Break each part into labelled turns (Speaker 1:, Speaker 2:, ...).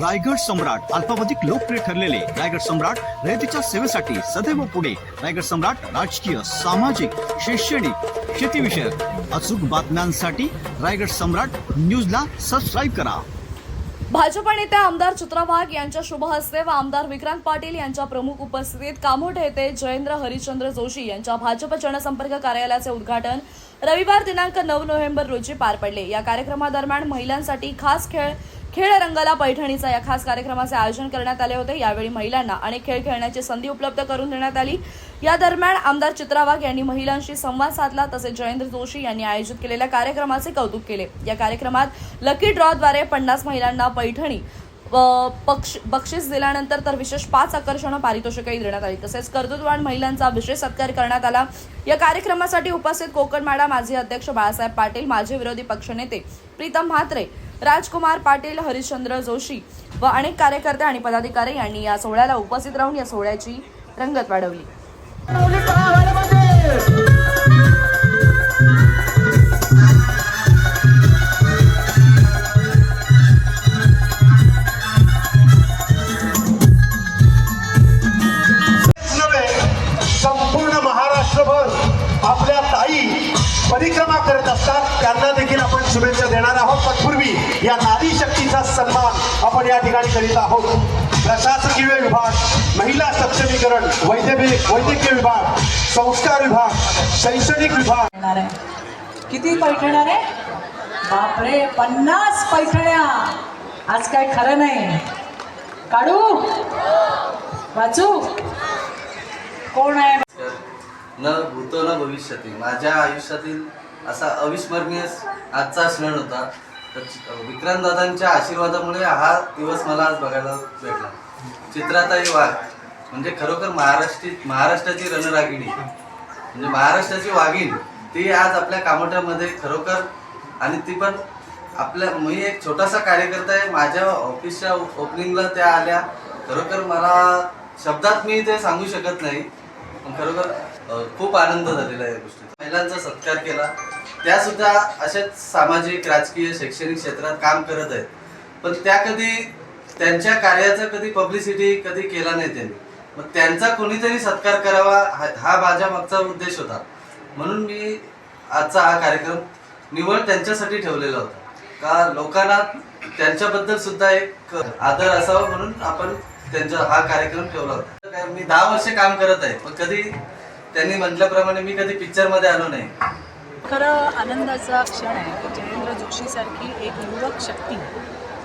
Speaker 1: रायगड सम्राट अल्पावधिक लोकप्रिय ठरलेले रायगड सम्राट रयतेच्या सेवेसाठी सदैव पुढे. रायगड सम्राट राजकीय सामाजिक शैक्षणिक शेतीविषयक अचूक बातम्यांसाठी रायगड सम्राट न्यूजला सबस्क्राईब करा.
Speaker 2: भाजप नेते आमदार चित्रा वाघ यांच्या शुभहस्ते व आमदार विक्रांत पाटील यांच्या प्रमुख उपस्थितीत कामोठ येथे जयेंद्र हरिश्चंद्र जोशी यांच्या भाजप जनसंपर्क कार्यालयाचे उद्घाटन रविवार दिनांक नऊ नोव्हेंबर रोजी पार पडले. या कार्यक्रमादरम्यान महिलांसाठी खास खेळ खेळ रंगाला पैठणीचा या खास कार्यक्रमाचे आयोजन करण्यात आले होते. यावेळी महिलांना अनेक खेळ खेळण्याची संधी उपलब्ध करून देण्यात आली. या दरम्यान आमदार चित्रा वाघ यांनी महिलांशी संवाद साधला तसेच जयेंद्र जोशी यांनी आयोजित केलेल्या कार्यक्रमाचे कौतुक केले. या कार्यक्रमात लकी ड्रॉद्वारे पन्नास महिलांना पैठणी पक्ष बक्षीस दिल्यानंतर तर विशेष पाच आकर्षणं पारितोषिकही देण्यात आली. तसेच कर्तृत्ववान महिलांचा विशेष सत्कार करण्यात आला. या कार्यक्रमासाठी उपस्थित कोकणमाडा माजी अध्यक्ष बाळासाहेब पाटील माजी विरोधी पक्षनेते प्रीतम म्हात्रे राजकुमार पाटील हरिश्चंद्र जोशी व अनेक कार्यकर्ते आणि पदाधिकारी यांनी या सोहळ्याला उपस्थित राहून या सोहळ्याची रंगत वाढवली.
Speaker 3: महाराष्ट्रभर आपल्या ताई परिक्रमा करत असतात. त्यांना देखील आपण शुभेच्छा देणार आहोत. तत्पूर्वी या नारी शक्तीचा सन्मान आपण या ठिकाणी करीत आहोत. प्रशासकीय विभाग महिला सक्षमीकरण वैद्यकीय वैद्यकीय विभाग संस्कार विभाग शैक्षणिक विभाग.
Speaker 4: आहे. किती पैठण्या रे बापरे पन्नास पैठण्या. आज काय खरं नाही. काढू? वाचू? कोण आहे?
Speaker 5: न भूतो न भविष्यातील. माझ्या आयुष्यातील असा अविस्मरणीय आजचा क्षण होता. तर विक्रांतदादांच्या आशीर्वादामुळे हा दिवस मला आज बघायला भेटला. चित्राताई वाघ म्हणजे खरोखर महाराष्ट्री महाराष्ट्राची रणरागिणी. म्हणजे महाराष्ट्राची वाघीण. ती आज आपल्या कामोट्यामध्ये खरोखर आणि ती पण आपल्या मी एक छोटासा कार्यकर्ता आहे. माझ्या ऑफिसच्या ओपनिंगला त्या आल्या. खरोखर मला शब्दात मी ते सांगू शकत नाही. पण खरोखर खूप आनंद झालेला आहे या महिलांचा सत्कार केला. त्या सुद्धा अशाच सामाजिक राजकीय शैक्षणिक क्षेत्रात काम करत आहेत. पण त्या कधी त्यांच्या कार्याचा कधी पब्लिसिटी कधी केला नाही त्यांनी. मग त्यांचा कोणीतरी सत्कार करावा हा- हा माझ्या मागचा उद्देश होता. म्हणून मी आजचा हा कार्यक्रम निवड त्यांच्यासाठी ठेवलेला होता. का लोकांना त्यांच्याबद्दल सुद्धा एक आदर असावा म्हणून आपण त्यांचा हा कार्यक्रम ठेवला होता. मी दहा वर्ष काम करत आहे. पण कधी त्यांनी म्हटल्याप्रमाणे मी कधी पिक्चरमध्ये आलो नाही.
Speaker 4: खरं आनंदाचा क्षण आहे की जयेंद्र जोशीसारखी एक युवक शक्ती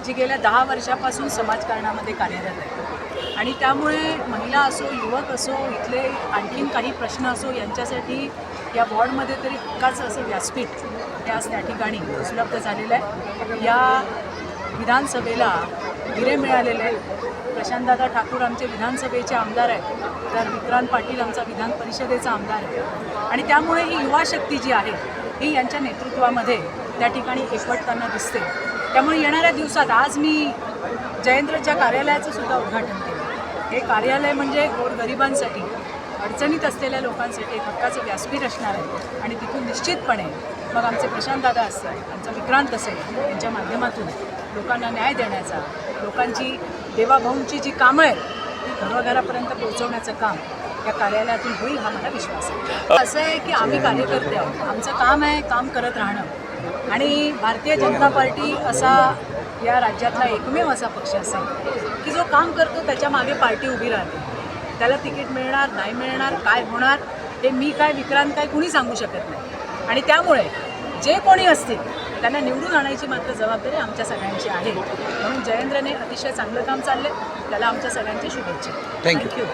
Speaker 4: जी गेल्या दहा वर्षापासून समाजकारणामध्ये कार्यरत आहे. आणि त्यामुळे महिला असो युवक असो इथले आणखीन काही प्रश्न असो यांच्यासाठी या वॉर्डमध्ये तरी हक्काचं असं व्यासपीठ हे आज त्या ठिकाणी उपलब्ध झालेलं आहे. या विधानसभेला हिरे मिळालेले आहेत. प्रशांतदादा ठाकूर आमचे विधानसभेचे आमदार आहेत. तर विक्रांत पाटील आमचा विधान परिषदेचा आमदार आहे आणि त्यामुळे ही युवा शक्ती जी आहे ही यांच्या नेतृत्वामध्ये त्या ठिकाणी एकवटताना दिसते. त्यामुळे येणाऱ्या दिवसात आज मी जयेंद्रच्या कार्यालयाचं सुद्धा उद्घाटन केलं. हे कार्यालय म्हणजे गोरगरिबांसाठी अडचणीत असलेल्या लोकांसाठी एक हक्काचं व्यासपीठ असणार आहे. आणि तिथून निश्चितपणे मग आमचे प्रशांतदादा असतील आमचा विक्रांत असेल यांच्या माध्यमातून लोकांना न्याय देण्याचा लोकांची देवाभाऊंची जी कामं आहेत ती घरोघरापर्यंत पोहोचवण्याचं काम या कार्यालयातून होईल हा मला विश्वास आहे. असं आहे की आम्ही कार्यकर्ते आहोत. आमचं काम आहे काम करत राहणं. आणि भारतीय जनता पार्टी असा या राज्यातला एकमेव असा पक्ष असेल की जो काम करतो त्याच्यामागे पार्टी उभी राहते. त्याला तिकीट मिळणार नाही मिळणार काय होणार हे मी काय विक्रांत काय कुणी सांगू शकत नाही. आणि त्यामुळे जे कोणी असतील त्यांना निवडून आणायची मात्र जबाबदारी आमच्या सगळ्यांची आहे. म्हणून जयेंद्रने अतिशय चांगलं काम चाललंय. त्याला आमच्या सगळ्यांची शुभेच्छा. थँक्यू